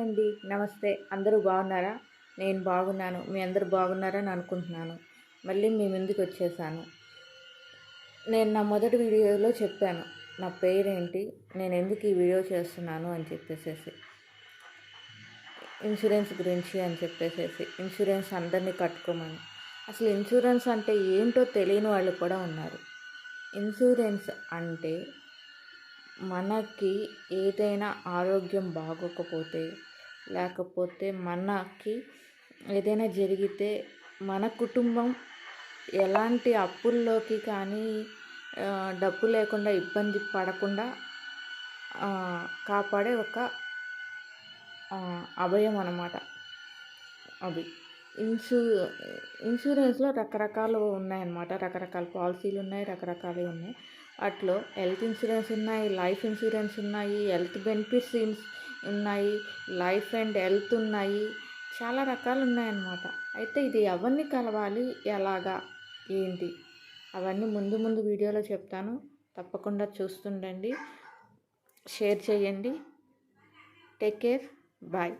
Hi అండి. నమస్తే. అందరూ బాగున్నారా? నేను బాగున్నాను. మీ అందరూ బాగున్నారని అనుకుంటున్నాను. మళ్ళీ మీ ముందుకు వచ్చేసాను. నేను నా మొదటి వీడియోలో చెప్పాను. నా పేరేంటి? నేను ఎందుకు ఈ వీడియో చేస్తున్నాను అని చెప్పేసేసి. ఇన్సూరెన్స్ గురించి అని చెప్పేసేసి. ఇన్సూరెన్స్ అందరినీ కట్టుకోమని. అసలు ఇన్సూరెన్స్ అంటే ఏంటో తెలియని వాళ్ళు కూడా ఉన్నారు. ఇన్సూరెన్స్ అంటే మనకి ఏదైనా ఆరోగ్యం బాగోకపోతే లేకపోతే మనకి ఏదైనా జరిగితే మన కుటుంబం ఎలాంటి అప్పుల్లోకి కానీ డబ్బు లేకుండా ఇబ్బంది పడకుండా కాపాడే ఒక అభయం అన్నమాట అది ఇన్సూ ఇన్సూరెన్స్లో రకరకాలు ఉన్నాయన్నమాట. రకరకాల పాలసీలు ఉన్నాయి రకరకాలు ఉన్నాయి. అట్లో హెల్త్ ఇన్సూరెన్స్ ఉన్నాయి లైఫ్ ఇన్సూరెన్స్ ఉన్నాయి హెల్త్ బెనిఫిట్స్ ఇన్స్ ఉన్నాయి లైఫ్ అండ్ హెల్త్ ఉన్నాయి. చాలా రకాలు ఉన్నాయన్నమాట. అయితే ఇది ఎవరిని కలవాలి ఎలాగా ఏంటి? అవన్నీ ముందు ముందు వీడియోలో చెప్తాను. తప్పకుండా చూస్తుండండి. షేర్ చేయండి. Take care. బాయ్.